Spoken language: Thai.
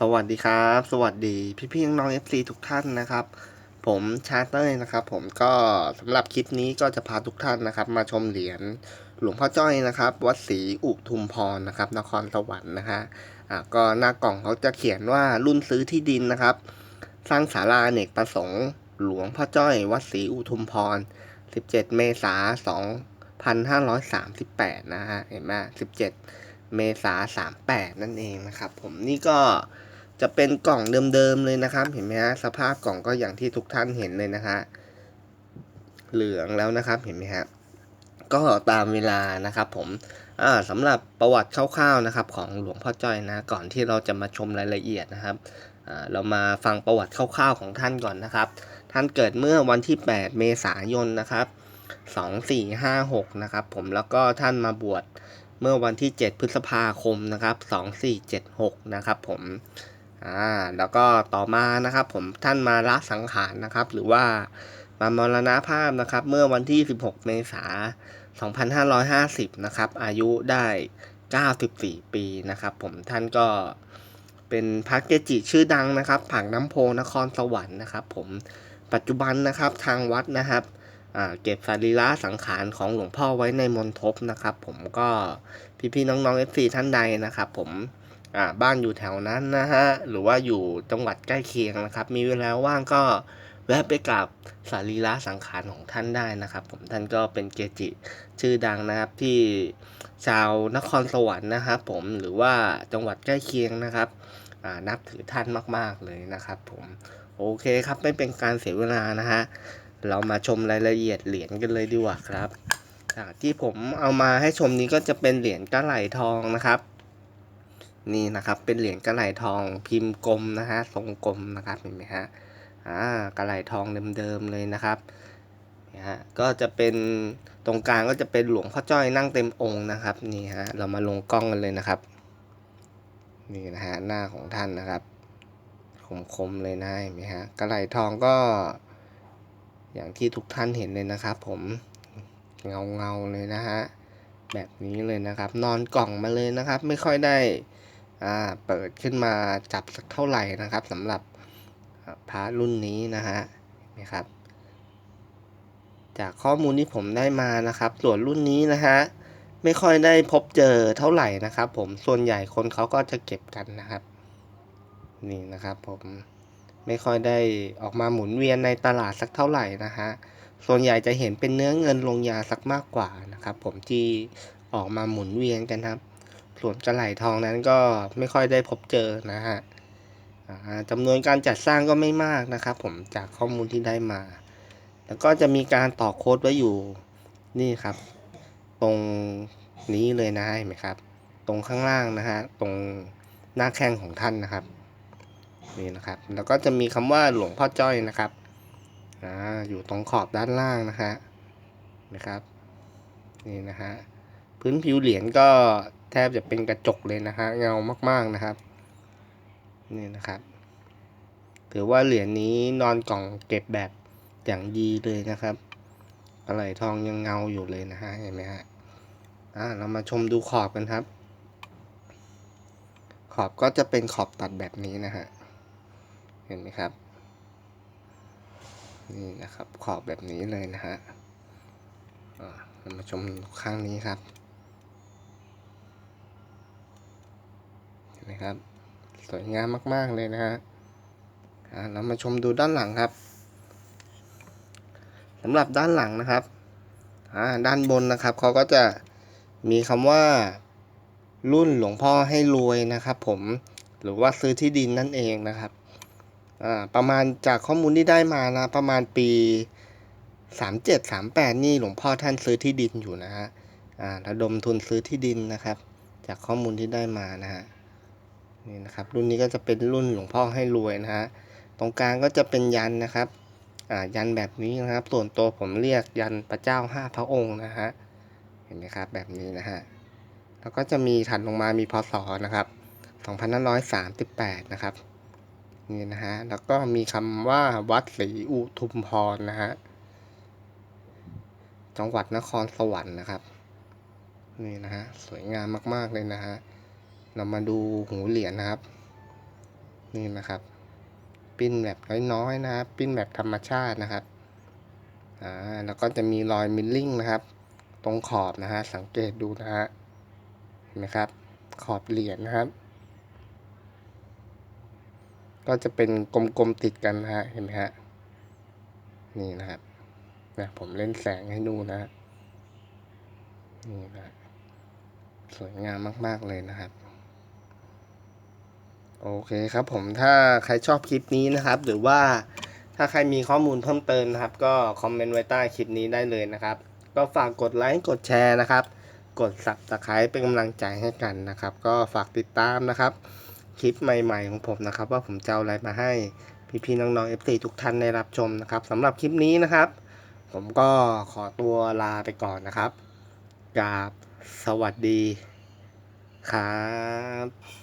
สวัสดีครับ สวัสดีพี่พี่ๆน้องๆ FC ทุกท่านนะครับ ผมชาเต้ยนะครับ ผมก็สำหรับคลิปนี้ก็จะพาทุกท่านนะครับ มาชมเหรียญหลวงพ่อจ้อยนะครับ วัดศรีอุทุมพรนะครับ นครสวรรค์นะฮะอ่าก็หน้ากล่องเขาจะเขียนว่ารุ่นซื้อที่ดินนะครับ สร้างศาลาเนกประสงค์หลวงพ่อจ้อย วัดศรีอุทุมพร 17 เมษายน2538 นะฮะเห็นไหม17 เมษาสามแปดนั่นเองนะครับ ผมนี่ก็จะเป็นกล่องเดิมๆเลยนะครับ เห็นไหมฮะสภาพกล่องก็อย่างที่ทุกท่านเห็นเลยนะฮะเหลืองแล้วนะครับเห็นไหมฮะก็ตามเวลานะครับ ผมสำหรับประวัติคร่าวๆนะครับ ของหลวงพ่อจ้อยนะ ก่อนที่เราจะมาชมรายละเอียดนะครับเรามาฟังประวัติคร่าวๆของท่านก่อนนะครับ ท่านเกิดเมื่อวันที่ 8 เมษายนนะครับ 2456 นะครับ ผมแล้วก็ท่านมาบวช เมื่อวันที่ 7 พฤษภาคมนะครับ 2476 นะครับผมอ่าแล้วก็ต่อมานะครับผมท่านมาละสังขารนะครับ หรือว่ามามรณภาพนะครับ เมื่อวันที่ 16 เมษายน 2550 นะครับ อายุได้ 94 ปีนะครับผมท่านก็เป็นพระเกจิชื่อดังนะครับผังน้ำโพนครสวรรค์นะครับ ผมปัจจุบันนะครับทางวัดนะครับ เก็บสรีระสังขารของหลวงพ่อไว้ในมณฑปนะครับ ผมก็พี่ๆน้องๆ FC ท่านใดนะครับ ผมบ้านอยู่แถวนั้นนะฮะหรือว่าอยู่จังหวัดใกล้เคียงนะครับ มีเวลาว่างก็แวะไปกราบสรีระสังขารของท่านได้นะครับ ผมท่านก็เป็นเกจิชื่อดังนะครับที่ชาวนครสวรรค์นะครับ ผมหรือว่าจังหวัดใกล้เคียงนะครับนับถือท่านมาก ๆเลยนะครับ ผมโอเคครับไม่เป็นการเสียเวลานะฮะ เรามาชมรายละเอียดเหรียญกันเลยดีกว่าครับ ที่ผมเอามาให้ชมนี้ก็จะเป็นเหรียญกระไหลทองนะครับ นี่นะครับเป็นเหรียญกระไหลทองพิมพ์กลมนะฮะทรงกลมนะครับเห็นไหมฮะอ่ากระไหลทองเดิมๆเลยนะครับนี่ฮะก็จะเป็นตรงกลางก็จะเป็นหลวงพ่อจ้อยนั่งเต็มองค์นะครับนี่ฮะเรามาลงกล้องกันเลยนะครับนี่นะฮะหน้าของท่านนะครับคมๆเลยนะเห็นไหมฮะกระไหลทองก็ อย่างที่ทุกท่านเห็นเลยนะครับ ผมเงาเงาเลยนะฮะแบบนี้เลยนะครับ นอนกล่องมาเลยนะครับ ไม่ค่อยได้อ่าเปิดขึ้นมาจับสักเท่าไหร่นะครับสำหรับอ่าพระรุ่นนี้นะฮะนะครับ จากข้อมูลที่ผมได้มานะครับ ส่วนรุ่นนี้นะฮะไม่ค่อยได้พบเจอเท่าไหร่นะครับ ผมส่วนใหญ่คนเขาก็จะเก็บกันนะครับ นี่นะครับผม ไม่ค่อยได้ออกมาหมุนเวียนในตลาดสักเท่าไหร่นะฮะ ส่วนใหญ่จะเห็นเป็นเนื้อเงินลงยาสักมากกว่านะครับ ผมที่ออกมาหมุนเวียนกันครับ ส่วนกระไหลทองนั้นก็ไม่ค่อยได้พบเจอนะฮะจำนวนการจัดสร้างก็ไม่มากนะครับ ผมจากข้อมูลที่ได้มา แล้วก็จะมีการต่อโค้ดไว้อยู่นี่ครับ ตรงนี้เลยนะเห็นไหมครับ ตรงข้างล่างนะฮะตรงหน้าแข้งของท่านนะครับ นี่นะครับ แล้วก็จะมีคำว่าหลวงพ่อจ้อยนะครับอ่าอยู่ตรงขอบด้านล่างนะฮะนะครับ นี่นะฮะพื้นผิวเหรียญก็แทบจะเป็นกระจกเลยนะฮะเงามาก ๆนะครับ นี่นะครับ ถือว่าเหรียญนี้นอนกล่องเก็บแบบอย่างดีเลยนะครับอะไรทองยังเงาอยู่เลยนะฮะเห็นไหมฮะอ่าเรามาชมดูขอบกันครับ ขอบก็จะเป็นขอบตัดแบบนี้นะฮะ ห็นไหมครับ นี่นะครับขอบแบบนี้เลยนะฮะเรามาชมข้างนี้ครับ เห็นไหมครับ สวยงามมาก ๆ เลยนะฮะอ่าเรามาชมดูด้านหลังครับสำหรับด้านหลังนะครับด้านบนนะครับเขาก็จะมีคำว่า รุ่นหลวงพ่อให้รวยนะครับ ผมหรือว่าซื้อที่ดินนั่นเองนะครับ ประมาณจากข้อมูลที่ได้มานะ ประมาณปีสามเจ็ดสามแปดนี่หลวงพ่อท่านซื้อที่ดินอยู่นะฮะอ่าระดมทุนซื้อที่ดินนะครับ จากข้อมูลที่ได้มานะฮะนี่นะครับ รุ่นนี้ก็จะเป็นรุ่นหลวงพ่อให้รวยนะฮะตรงกลางก็จะเป็นยันนะครับอ่ายันแบบนี้นะครับ ส่วนตัวผมเรียกยันพระเจ้าห้าพระองค์นะฮะเห็นไหมครับแบบนี้นะฮะแล้วก็จะมีถัดลงมามีพศนะครับ2538 นะครับ นี่นะฮะ แล้วก็มีคำว่าวัดศรีอุทุมพรนะฮะ จังหวัดนครสวรรค์นะครับ นี่นะฮะ สวยงามมาก ๆ เลยนะฮะ เรามาดูหูเหรียญนะครับ นี่นะครับ ปิ้นแบบน้อยๆนะครับ ปิ้นแบบธรรมชาตินะครับ อ่า แล้วก็จะมีรอยมิลลิ่งนะครับ ตรงขอบนะฮะ สังเกตดูนะฮะ เห็นไหมครับ ขอบเหรียญนะครับ ก็จะเป็นกลมๆติดกันฮะเห็นไหมฮะนี่นะครับนะผมเล่นแสงให้ดูนะฮะนี่นะสวยงามมาก ๆ เลยนะครับ โอเคครับผมถ้าใครชอบคลิปนี้นะครับ หรือว่าถ้าใครมีข้อมูลเพิ่มเติมนะครับ ก็คอมเมนต์ไว้ใต้คลิปนี้ได้เลยนะครับ ก็ฝากกดไลค์กดแชร์นะครับ กด subscribe เป็นกำลังใจให้กันนะครับ ก็ฝากติดตามนะครับ คลิปใหม่ ๆ ของผมนะครับ ว่าผมจะเอาอะไรมาให้พี่ๆน้องๆ FC ทุกท่านได้รับชมนะครับสำหรับคลิปนี้นะครับ ผมก็ขอตัวลาไปก่อนนะครับกราบสวัสดีครับ